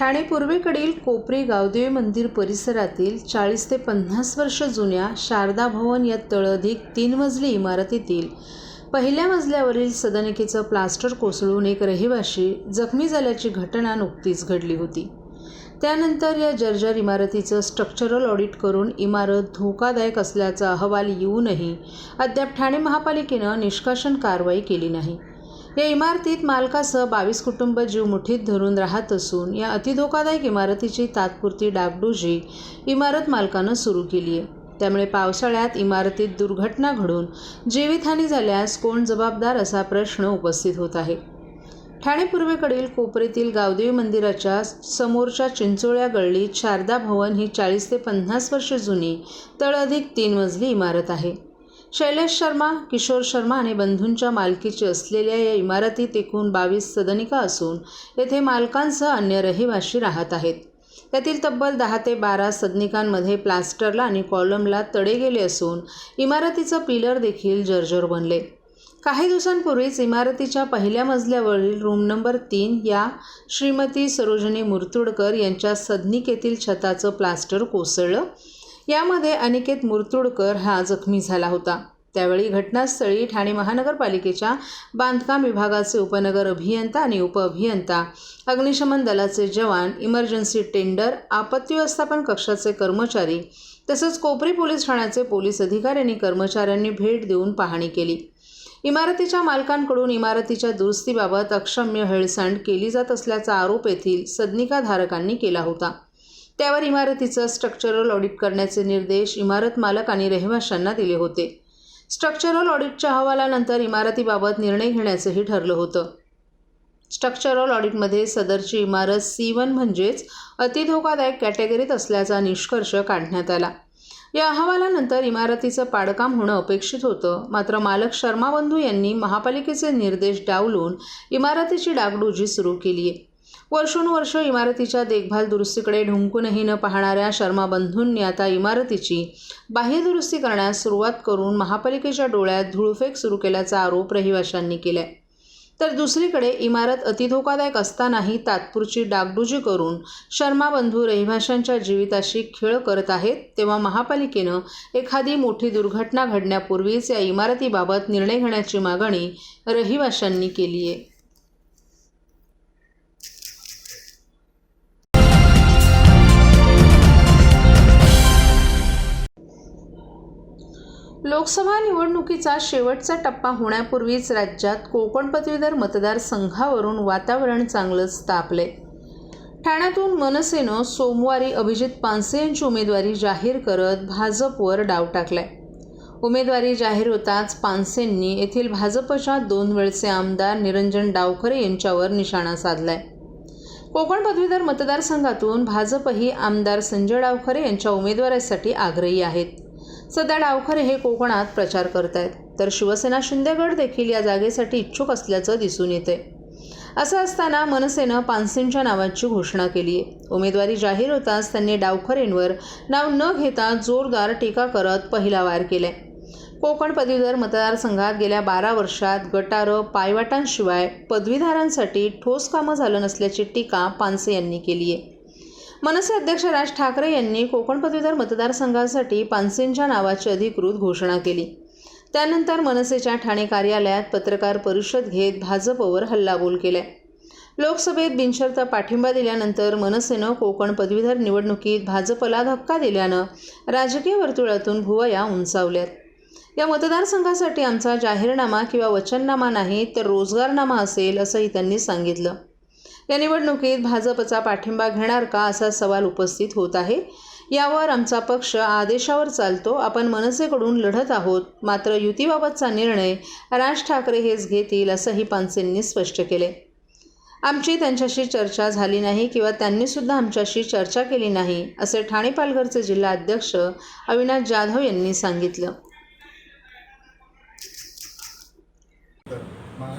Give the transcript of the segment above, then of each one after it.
ठाणे पूर्वेकडील कोपरी गावदेवी मंदिर परिसरातील चाळीस ते पन्नास वर्ष जुन्या शारदा भवन या तळअधिक तीन मजली इमारतीतील पहिल्या मजल्यावरील सदनिकेचं प्लास्टर कोसळून एक रहिवाशी जखमी झाल्याची घटना नुकतीच घडली होती. त्यानंतर या जर्जर इमारतीचं स्ट्रक्चरल ऑडिट करून इमारत धोकादायक असल्याचा अहवाल येऊनही अद्याप ठाणे महापालिकेनं निष्कासन कारवाई केली नाही. या इमारतीत मालकासह बावीस कुटुंब जीव मुठीत धरून राहत असून या अतिधोकादायक इमारतीची तात्पुरती डागडुजी इमारत मालकानं सुरू केली आहे. त्यामुळे पावसाळ्यात इमारतीत दुर्घटना घडून जीवितहानी झाल्यास कोण जबाबदार असा प्रश्न उपस्थित होत आहे. ठाणे पूर्वेकडील कोपरीतील गावदेवी मंदिराच्या समोरच्या चिंचोळ्या गल्लीत शारदा भवन ही चाळीस ते पन्नास वर्ष जुनी तळअधिक तीन मजली इमारत आहे. शैलेश शर्मा किशोर शर्मा आणि बंधूंच्या मालकीची असलेल्या या इमारतीत एकूण बावीस सदनिका असून येथे मालकांसह अन्य रहिवाशी राहत आहेत. त्यातील तब्बल दहा ते बारा सदनिकांमध्ये प्लास्टरला आणि कॉलमला तडे गेले असून इमारतीचं पिलर देखील जर्जर बनले. काही दिवसांपूर्वीच इमारतीच्या पहिल्या मजल्यावरील रूम नंबर तीन या श्रीमती सरोजनी मुर्तुडकर यांच्या सदनिकेतील छताचं प्लास्टर कोसळलं. यामध्ये अनिकेत मुर्तुडकर हा जखमी झाला होता. त्यावेळी घटनास्थळी ठाणे महानगरपालिकेच्या बांधकाम विभागाचे उपनगर अभियंता आणि उपअभियंता अग्निशमन दलाचे जवान इमर्जन्सी टेंडर आपत्ती व्यवस्थापन कक्षाचे कर्मचारी तसंच कोपरी पोलीस ठाण्याचे पोलीस अधिकारी आणि कर्मचाऱ्यांनी भेट देऊन पाहणी केली. इमारतीच्या मालकांकडून इमारतीच्या दुरुस्तीबाबत अक्षम्य हेळसांड केली जात असल्याचा आरोप येथील सदनिकाधारकांनी केला होता. त्यावर इमारतीचं स्ट्रक्चरल ऑडिट करण्याचे निर्देश इमारत मालक आणि रहिवाशांना दिले होते. स्ट्रक्चरल ऑडिटच्या अहवालानंतर इमारतीबाबत निर्णय घेण्याचंही ठरलं होतं. स्ट्रक्चरल ऑडिटमध्ये सदरची इमारत सी वन म्हणजेच अतिधोकादायक कॅटेगरीत असल्याचा निष्कर्ष काढण्यात आला. या अहवालानंतर इमारतीचं पाडकाम होणं अपेक्षित होतं. मात्र मालक शर्मा बंधू यांनी महापालिकेचे निर्देश डावलून इमारतीची डागडुजी सुरू केली आहे वर्षोनुवर्ष इमारतीच्या देखभाल दुरुस्तीकडे ढुंकूनही न पाहणाऱ्या शर्मा बंधूंनी आता इमारतीची बाह्य दुरुस्ती करण्यास सुरुवात करून महापालिकेच्या डोळ्यात धुळफेक सुरू केल्याचा आरोप रहिवाशांनी केलाय. तर दुसरीकडे इमारत अतिधोकादायक असतानाही तात्पुरची डागडुजी करून शर्मा बंधू रहिवाशांच्या जीविताशी खेळ करत आहेत तेव्हा महापालिकेनं एखादी मोठी दुर्घटना घडण्यापूर्वीच या इमारतीबाबत निर्णय घेण्याची मागणी रहिवाशांनी केली आहे लोकसभा निवडणुकीचा शेवटचा टप्पा होण्यापूर्वीच राज्यात कोकण पदवीधर मतदारसंघावरून वातावरण चांगलंच तापले ठाण्यातून मनसेनं सोमवारी अभिजित पानसे यांची उमेदवारी जाहीर करत भाजपवर डाव टाकलाय. उमेदवारी जाहीर होताच पानसेंनी येथील भाजपच्या दोन वेळचे आमदार निरंजन डावखरे यांच्यावर निशाणा साधलाय. कोकण पदवीधर मतदारसंघातून भाजपही आमदार संजय डावखरे यांच्या उमेदवारीसाठी आग्रही आहेत. सध्या डावखरे हे कोकणात प्रचार करत आहेत तर शिवसेना शिंदेगड देखील या जागेसाठी इच्छुक असल्याचं दिसून येते असं असताना मनसेनं पानसेंच्या नावाची घोषणा केली आहे उमेदवारी जाहीर होताच त्यांनी डावखरेंवर नाव न घेता जोरदार टीका करत पहिला वार केलाय. कोकण पदवीधर मतदारसंघात गेल्या बारा वर्षात गटारं पायवाटांशिवाय पदवीधारांसाठी ठोस कामं झालं नसल्याची टीका पानसे यांनी केली आहे मनसे अध्यक्ष राज ठाकरे यांनी कोकण पदवीधर मतदारसंघासाठी पानसेंच्या नावाची अधिकृत घोषणा केली. त्यानंतर मनसेच्या ठाणे कार्यालयात पत्रकार परिषद घेत भाजपवर हल्लाबोल केलाय. लोकसभेत बिनशर्त पाठिंबा दिल्यानंतर मनसेनं कोकण पदवीधर निवडणुकीत भाजपला धक्का दिल्यानं राजकीय वर्तुळातून भुवया उंचावल्यात. या मतदारसंघासाठी आमचा जाहीरनामा किंवा वचननामा नाही तर रोजगारनामा असेल असंही त्यांनी सांगितलं. या निवडणुकीत भाजपचा पाठिंबा घेणार का असा सवाल उपस्थित होत आहे. यावर आमचा पक्ष आदेशावर चालतो. आपण मनसेकडून लढत आहोत. मात्र युतीबाबतचा निर्णय राज ठाकरे हेच घेतील असंही पानसेंनी स्पष्ट केले. आमची त्यांच्याशी चर्चा झाली नाही किंवा त्यांनीसुद्धा आमच्याशी चर्चा केली नाही असे ठाणे पालघरचे जिल्हा अध्यक्ष अविनाश जाधव यांनी सांगितलं तर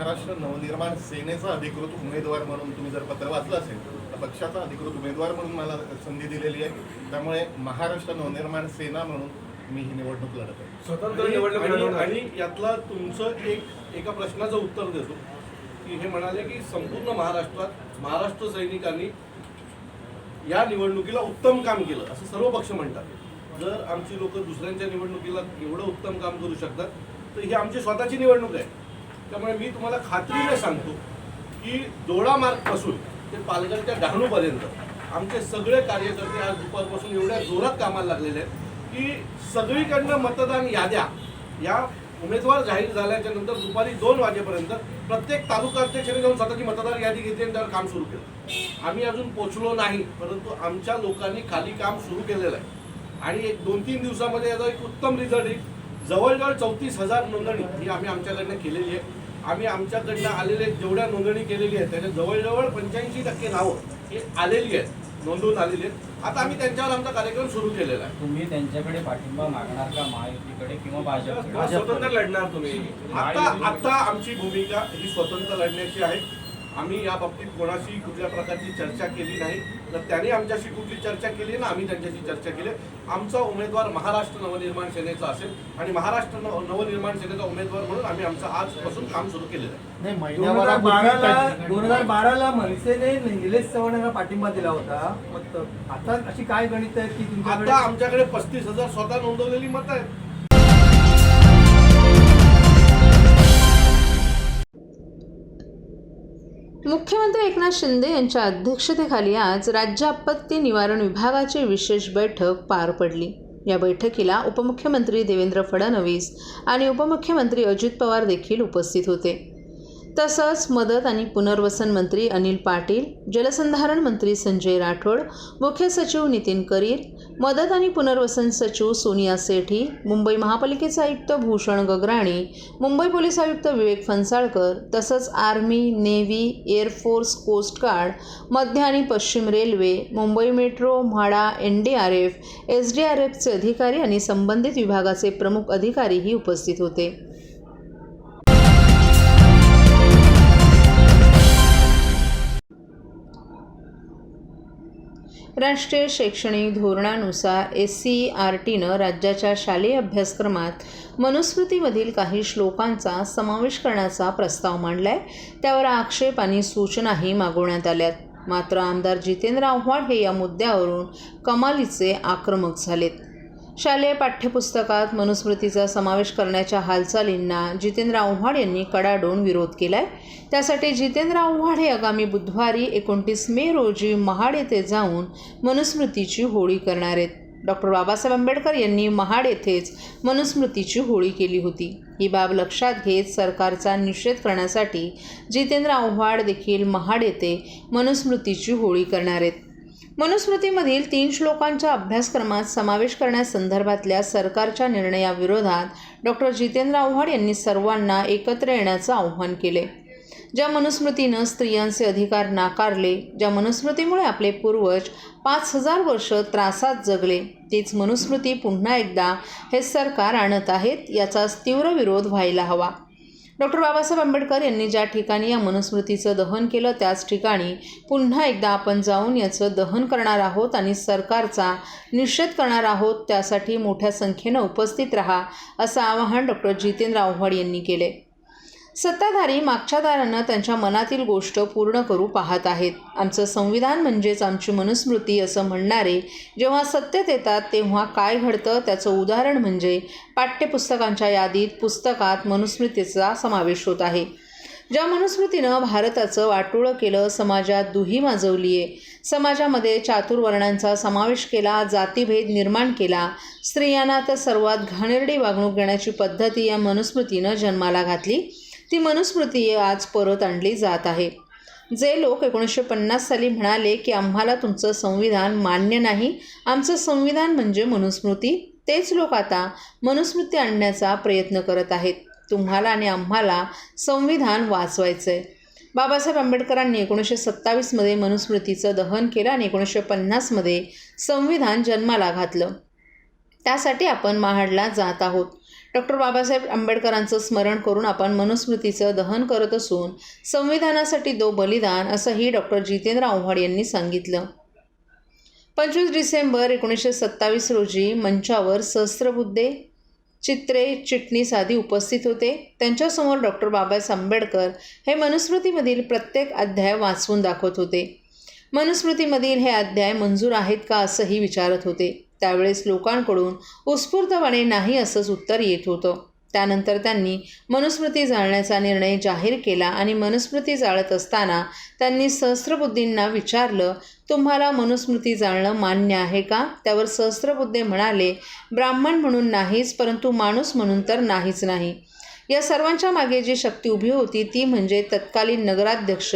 महाराष्ट्र नवनिर्माण सेनेचा अधिकृत उमेदवार म्हणून तुम्ही जर पत्र वाचलं असेल तर पक्षाचा अधिकृत उमेदवार म्हणून मला संधी दिलेली आहे. त्यामुळे महाराष्ट्र नवनिर्माण सेना म्हणून मी ही निवडणूक लढत आहे. स्वतंत्र निवडणूक. आणि यातला तुमचं एक एका प्रश्नाचं उत्तर देतो. की हे म्हणाले की संपूर्ण महाराष्ट्रात महाराष्ट्र सैनिकांनी या निवडणुकीला उत्तम काम केलं असं सर्व पक्ष म्हणतात. जर आमची लोक दुसऱ्यांच्या निवडणुकीला एवढं उत्तम काम करू शकतात तर ही आमची स्वतःची निवडणूक आहे. त्यामुळे मी तुम्हाला खात्रीने सांगतो की दोडा मार्गपासून ते पालघरच्या डहाणूपर्यंत आमचे सगळे कार्यकर्ते आज दुपारपासून एवढ्या जोरात कामाला लागलेले आहेत की सगळीकडनं मतदान याद्या या उमेदवार जाहीर झाल्याच्यानंतर दुपारी दोन वाजेपर्यंत प्रत्येक तालुका अध्यक्षाने जाऊन स्वतःची मतदार यादी घेतली आणि त्यावर काम सुरू केलं. आम्ही अजून पोचलो नाही परंतु आमच्या लोकांनी खाली काम सुरू केलेलं आहे. आणि एक दोन तीन दिवसामध्ये याचा एक उत्तम रिझल्ट येईल जवळजवळ चौतीस हजार नोंदणी ही आम्ही आमच्याकडनं केलेली आहे. आम्ही आमच्याकडनं आलेले जेवढ्या नोंदणी केलेली आहे त्याच्या जवळजवळ पंच्याऐंशी टक्के नावं ही आलेली आहेत नोंदवून आलेली आहेत. आता आम्ही त्यांच्यावर आमचा कार्यक्रम सुरू केलेला आहे. तुम्ही त्यांच्याकडे पाठिंबा मागणार का महायुतीकडे किंवा भाजपकडे? स्वतंत्र लढणार तुम्ही. आता आता आमची भूमिका ही स्वतंत्र लढण्याची आहे. आम्ही या बाबतीत कोणाशी कुठल्या प्रकारची चर्चा केली नाही. तर त्याने आमच्याशी कुठली चर्चा केली ना आम्ही त्यांच्याशी चर्चा केली. आमचा उमेदवार महाराष्ट्र नवनिर्माण सेनेचा असेल आणि महाराष्ट्र नव- नवनिर्माण सेनेचा उमेदवार म्हणून आम्ही आमचं आजपासून काम सुरू केलेलं आहे. नाही दोन हजार बाराला महिन्याभरापूर्वी दोन हजार बाराला मनसेने निलेश चव्हाण यांना पाठिंबा दिला होता. आता अशी काय गणित आहेत की आता आमच्याकडे पस्तीस हजार स्वतः नोंदवलेली मतं आहेत. मुख्यमंत्री एकनाथ शिंदे यांच्या अध्यक्षतेखाली आज राज्य आपत्ती निवारण विभागाची विशेष बैठक पार पडली. या बैठकीला उपमुख्यमंत्री देवेंद्र फडणवीस आणि उपमुख्यमंत्री अजित पवार देखील उपस्थित होते. तसंच मदत आणि पुनर्वसन मंत्री अनिल पाटील जलसंधारण मंत्री संजय राठोड मुख्य सचिव नितीन करीर मदत आणि पुनर्वसन सचिव सोनिया सेठी मुंबई महापालिकेचे आयुक्त भूषण गगराणी मुंबई पोलीस आयुक्त विवेक फणसाळकर तसंच army navy air force coast guard मध्य आणि पश्चिम railway Mumbai metro MHADA N D R F S D R एफचे अधिकारी आणि संबंधित विभागाचे प्रमुख अधिकारीही उपस्थित होते. राष्ट्रीय शैक्षणिक धोरणानुसार एस सी आर टीनं राज्याच्या शालेय अभ्यासक्रमात मनुस्मृतीमधील काही श्लोकांचा समावेश करण्याचा प्रस्ताव मांडला आहे त्यावर आक्षेप आणि सूचनाही मागवण्यात आल्यात. मात्र आमदार जितेंद्र आव्हाड हे या मुद्द्यावरून कमालीचे आक्रमक झालेत. शालेय पाठ्यपुस्तकात मनुस्मृतीचा समावेश करण्याच्या हालचालींना जितेंद्र आव्हाड यांनी कडाडून विरोध केलाय. त्यासाठी जितेंद्र आव्हाड हे आगामी बुधवारी एकोणतीस मे रोजी महाड येथे जाऊन मनुस्मृतीची होळी करणार आहेत. डॉक्टर बाबासाहेब आंबेडकर यांनी महाड येथेच मनुस्मृतीची होळी केली होती. ही बाब लक्षात घेत सरकारचा निषेध करण्यासाठी जितेंद्र आव्हाड देखील महाड येथे मनुस्मृतीची होळी करणार आहेत. मनुस्मृतीमधील तीन श्लोकांच्या अभ्यासक्रमात समावेश करण्यासंदर्भातल्या सरकारच्या निर्णयाविरोधात डॉक्टर जितेंद्र आव्हाड यांनी सर्वांना एकत्र येण्याचं आव्हान केले. ज्या मनुस्मृतीनं स्त्रियांचे अधिकार नाकारले ज्या मनुस्मृतीमुळे आपले पूर्वज पाच हजार वर्ष त्रासात जगले तीच मनुस्मृती पुन्हा एकदा हे सरकार आणत आहेत याचा तीव्र विरोध व्हायला हवा. डॉक्टर बाबासाहेब आंबेडकर यांनी ज्या ठिकाणी या मनुस्मृतीचं दहन केलं त्याच ठिकाणी पुन्हा एकदा आपण जाऊन याचं दहन करणार आहोत आणि सरकारचा निषेध करणार आहोत त्यासाठी मोठ्या संख्येनं उपस्थित रहा असं आवाहन डॉक्टर जितेंद्र आव्हाड यांनी केले सत्ताधारी मागच्या दारानं त्यांच्या मनातील गोष्ट पूर्ण करू पाहत आहेत. आमचं संविधान म्हणजेच आमची मनुस्मृती असं म्हणणारे जेव्हा सत्तेत येतात तेव्हा काय घडतं त्याचं उदाहरण म्हणजे पाठ्यपुस्तकांच्या यादीत पुस्तकात मनुस्मृतीचा समावेश होत आहे. ज्या मनुस्मृतीनं भारताचं वाटोळं केलं समाजात दुही माजवली आहे समाजामध्ये चातुर्वर्णांचा समावेश केला जातीभेद निर्माण केला स्त्रियांना तर सर्वात घाणेरडी वागणूक देण्याची पद्धती या मनुस्मृतीनं जन्माला घातली. ती मनुस्मृती आज परत आणली जात आहे. जे लोक एकोणीसशे पन्नास साली म्हणाले की आम्हाला तुमचं संविधान मान्य नाही आमचं संविधान म्हणजे मनुस्मृती तेच लोक आता मनुस्मृती आणण्याचा प्रयत्न करत आहेत. तुम्हाला आणि आम्हाला संविधान वाचवायचं आहे बाबासाहेब आंबेडकरांनी एकोणीसशे सत्तावीसमध्ये मनुस्मृतीचं दहन केलं आणि एकोणीसशे पन्नासमध्ये संविधान जन्माला घातलं. त्यासाठी आपण महाडला जात आहोत. डॉक्टर बाबासाहेब आंबेडकरांचं स्मरण करून आपण मनुस्मृतीचं दहन करत असून संविधानासाठी दो बलिदान असंही डॉक्टर जितेंद्र आव्हाड यांनी सांगितलं. पंचवीस डिसेंबर एकोणीसशे सत्तावीस रोजी मंचावर सहस्त्रबुद्धे चित्रे चिटणीस आदी उपस्थित होते. त्यांच्यासमोर डॉक्टर बाबासाहेब आंबेडकर हे मनुस्मृतीमधील प्रत्येक अध्याय वाचवून दाखवत होते. मनुस्मृतीमधील हे अध्याय मंजूर आहेत का असंही विचारत होते. त्यावेळेस लोकांकडून उत्स्फूर्तपणे नाही असंच उत्तर येत होतं. त्यानंतर त्यांनी मनुस्मृती जाळण्याचा निर्णय जाहीर केला आणि मनुस्मृती जाळत असताना त्यांनी सहस्त्रबुद्धींना विचारलं तुम्हाला मनुस्मृती जाळणं मान्य आहे का? त्यावर सहस्त्रबुद्धे म्हणाले ब्राह्मण म्हणून नाहीच परंतु माणूस म्हणून तर नाहीच नाही. या सर्वांच्या मागे जी शक्ती उभी होती ती म्हणजे तत्कालीन नगराध्यक्ष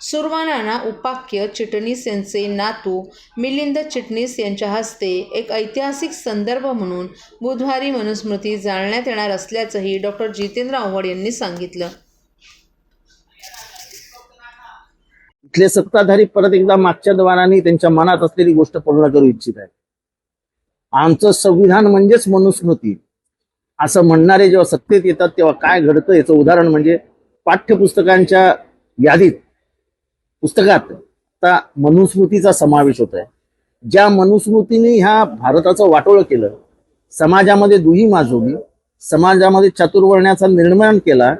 सुरवानाना उपाख्य चिटणीस यांचे नातू मिलिंद चिटणीस यांच्या हस्ते एक ऐतिहासिक संदर्भ म्हणून बुधवारी मनुस्मृती जाळण्यात येणार असल्याचंही डॉक्टर जितेंद्र आव्हाड यांनी सांगितलं. इथले सत्ताधारी परत एकदा मागच्या द्वाराने त्यांच्या मनात असलेली गोष्ट पूर्ण करू इच्छित आहे आमचं संविधान म्हणजेच मनुस्मृती. असं म्हणणारे जेव्हा सत्तेत येतात तेव्हा काय घडतं याचं उदाहरण म्हणजे पाठ्यपुस्तकांच्या यादीत पुस्तकात आता मनुस्मृतीचा समावेश होत आहे ज्या मनुस्मृतीने ह्या भारताचं वाटोळं केलं समाजामध्ये दुही माजवली समाजामध्ये चातुर्वर्ण्याचा निर्माण केला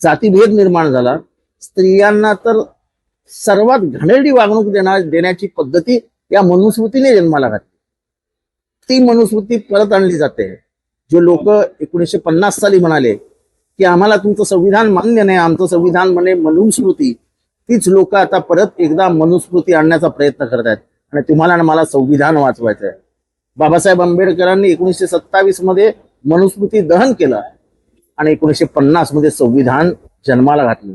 जातीभेद निर्माण झाला स्त्रियांना तर सर्वात घाणेरडी वागणूक देणार देण्याची पद्धती या मनुस्मृतीने जन्माला घातली. ती मनुस्मृती परत आणली जाते. जे लोक एकोणीसशे पन्नास साली म्हणाले की आम्हाला तुमचं संविधान मान्य नाही आमचं संविधान म्हणे मनुस्मृती. तीच लोक आता परत एकदा मनुस्मृती आणण्याचा प्रयत्न करत आहेत आणि तुम्हाला आणि मला संविधान वाचवायचं आहे बाबासाहेब आंबेडकरांनी एकोणीसशे सत्तावीसमध्ये मनुस्मृती दहन केलं आणि एकोणीसशे पन्नासमध्ये संविधान जन्माला घातलं.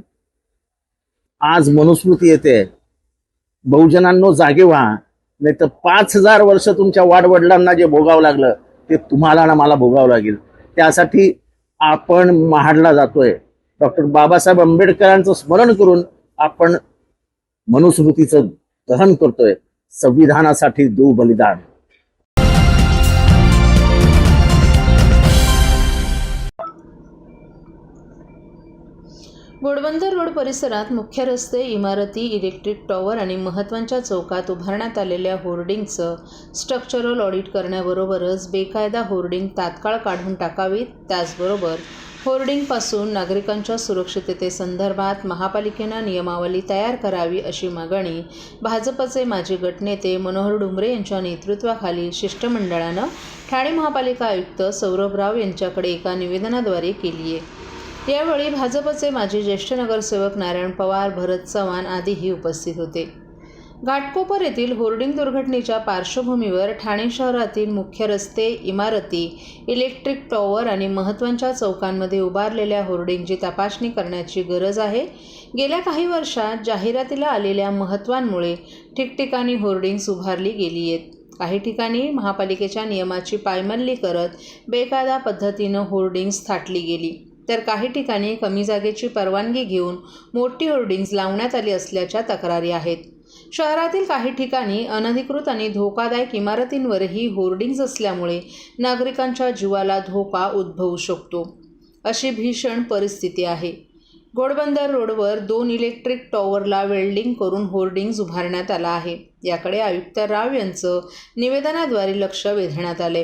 आज मनुस्मृती येते. बहुजनांनो जागे व्हा. नाही तर पाच हजार वर्ष तुमच्या वाडवडिलांना जे भोगावं लागलं ते तुम्हाला ना मला भोगावं लागेल. त्यासाठी आपण महाडला जातोय. डॉक्टर बाबासाहेब आंबेडकरांचं स्मरण करून आपण मनुस्मृतीचं दहन करतोय. संविधानासाठी देऊ बलिदान. घोडबंदर रोड परिसरात मुख्य रस्ते इमारती इलेक्ट्रिक टॉवर आणि महत्त्वांच्या चौकात उभारण्यात आलेल्या होर्डिंगचं स्ट्रक्चरल ऑडिट करण्याबरोबरच बेकायदा होर्डिंग तात्काळ काढून टाकावीत. त्याचबरोबर होर्डिंगपासून नागरिकांच्या सुरक्षिततेसंदर्भात महापालिकेनं नियमावली तयार करावी अशी मागणी भाजपचे माजी गटनेते मनोहर डुंबरे यांच्या नेतृत्वाखाली शिष्टमंडळानं ठाणे महापालिका आयुक्त सौरभ राव यांच्याकडे एका निवेदनाद्वारे केली आहे यावेळी भाजपचे माजी ज्येष्ठ नगरसेवक नारायण पवार भरत चव्हाण आदीही उपस्थित होते. घाटकोपर येथील होर्डिंग दुर्घटनेच्या पार्श्वभूमीवर ठाणे शहरातील मुख्य रस्ते इमारती इलेक्ट्रिक टॉवर आणि महत्त्वाच्या चौकांमध्ये उभारलेल्या होर्डिंगची तपासणी करण्याची गरज आहे. गेल्या काही वर्षात जाहिरातीला आलेल्या महत्त्वांमुळे ठिकठिकाणी होर्डिंग्स उभारली गेली आहेत. काही ठिकाणी महापालिकेच्या नियमाची पायमल्ली करत बेकायदा पद्धतीनं होर्डिंग्स थाटली गेली. तर काही ठिकाणी कमी जागेची परवानगी घेऊन मोठी होर्डिंग्ज लावण्यात आली असल्याच्या तक्रारी आहेत. शहरातील काही ठिकाणी अनधिकृत आणि धोकादायक इमारतींवरही होर्डिंग्ज असल्यामुळे नागरिकांच्या जीवाला धोका उद्भवू शकतो अशी भीषण परिस्थिती आहे. घोडबंदर रोडवर दोन इलेक्ट्रिक टॉवरला वेल्डिंग करून होर्डिंग्ज उभारण्यात आला आहे. याकडे आयुक्त राव यांचं निवेदनाद्वारे लक्ष वेधण्यात आले.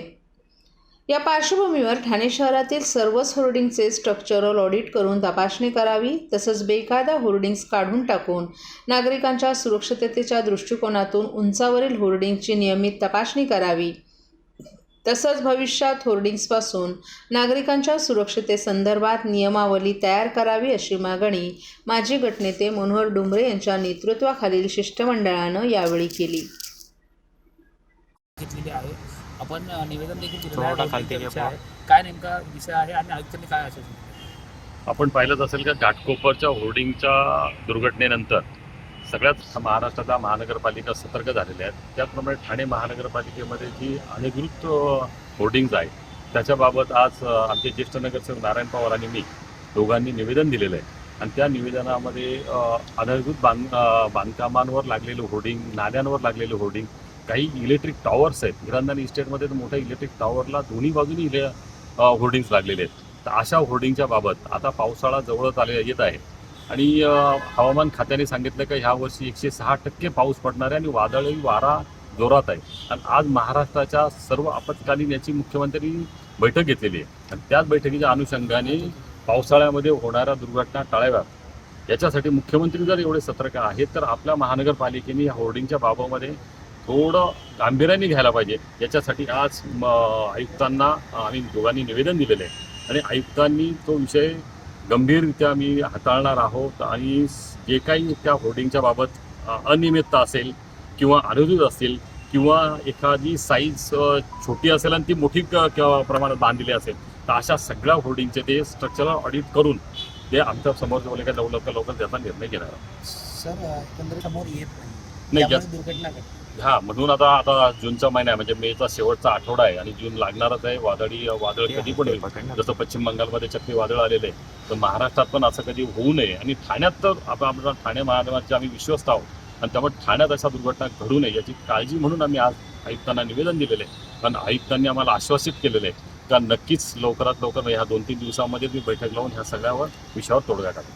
या पार्श्वभूमीवर ठाणे शहरातील सर्वच होर्डिंगचे स्ट्रक्चरल ऑडिट करून तपासणी करावी तसंच बेकायदा होर्डिंग्स काढून टाकून नागरिकांच्या सुरक्षिततेच्या दृष्टिकोनातून उंचावरील होर्डिंगची नियमित तपासणी करावी. तसंच भविष्यात होर्डिंग्सपासून नागरिकांच्या सुरक्षितेसंदर्भात नियमावली तयार करावी अशी मागणी माजी गटनेते मनोहर डुंबरे यांच्या नेतृत्वाखालील शिष्टमंडळानं यावेळी केली. घेतलेली आहे. आपण निवेदन देखील दिलेलं आहे. काय नेमका विषय आहे आणि आयुक्तांनी काय दिलं? आपण पाहिलंच असेल का घाटकोपरच्या होर्डिंगच्या दुर्घटनेनंतर सगळ्याच महाराष्ट्राच्या महानगरपालिका सतर्क झालेल्या आहेत त्याचप्रमाणे ठाणे महानगरपालिकेमध्ये जी अनधिकृत होर्डिंग्ज आहेत त्याच्याबाबत आज आमचे ज्येष्ठ नगरसेवक नारायण पवार आणि मी दोघांनी निवेदन दिलेलं आहे आणि त्या निवेदनामध्ये अनधिकृत बांध बांधकामांवर लागलेले होर्डिंग नाल्यांवर लागलेले होर्डिंग काही इलेक्ट्रिक टॉवर्स आहेत. हिरांदानी इस्टेटमध्ये तर मोठ्या इलेक्ट्रिक टॉवरला दोन्ही बाजूनी इले होर्डिंग्स लागलेले आहेत. तर अशा होर्डिंगच्या बाबत आता पावसाळा जवळच आले येत आहे. आणि हवामान खात्याने सांगितलं का ह्या वर्षी एकशे सहा टक्के पाऊस पडणार आहे आणि वादळी वारा जोरात आहे. आणि आज महाराष्ट्राच्या सर्व आपत्कालीन याची मुख्यमंत्री बैठक घेतलेली आहे. आणि त्याच बैठकीच्या अनुषंगाने पावसाळ्यामध्ये होणाऱ्या दुर्घटना टाळाव्यात. याच्यासाठी मुख्यमंत्री जर एवढे सतर्क आहेत तर आपल्या महानगरपालिकेने या होर्डिंगच्या बाबामध्ये थोडं गांभीर्याने घ्यायला पाहिजे. याच्यासाठी आज आयुक्तांना आम्ही दोघांनी निवेदन दिलेलं आहे. आणि आयुक्तांनी तो विषय गंभीररित्या आम्ही हाताळणार आहोत आणि जे काही त्या होर्डिंगच्या बाबत अनियमितता असेल किंवा अनुचित असतील किंवा एखादी साईज छोटी असेल आणि ती मोठी प्रमाणात बांधलेली असेल तर अशा सगळ्या होर्डिंगचे ते स्ट्रक्चरल ऑडिट करून ते आमच्यासमोर लवकर लवकर त्याचा निर्णय घेणार आहोत. सर समोर येत नाही. दुर्घटना हा म्हणून आता आता जूनचा महिना आहे म्हणजे मेचा शेवटचा आठवडा आहे आणि जून लागणारच आहे. वादळी वादळ कधी पण होईल. जसं पश्चिम बंगालमध्ये चक्रीवादळ आलेलं आहे तर महाराष्ट्रात पण असं कधी होऊ नये. आणि ठाण्यात तर आपण आपल्या ठाणे महानगराचे आम्ही विश्वस्त आहोत. आणि त्यामुळे ठाण्यात अशा दुर्घटना घडू नये याची काळजी म्हणून आम्ही आज आयुक्तांना निवेदन दिलेलं आहे. कारण आयुक्तांनी आम्हाला आश्वासित केलेलं आहे का नक्कीच लवकरात लवकर ह्या दोन तीन दिवसामध्ये मी बैठक लावून ह्या सगळ्यावर विषयावर तोडगा टाकू.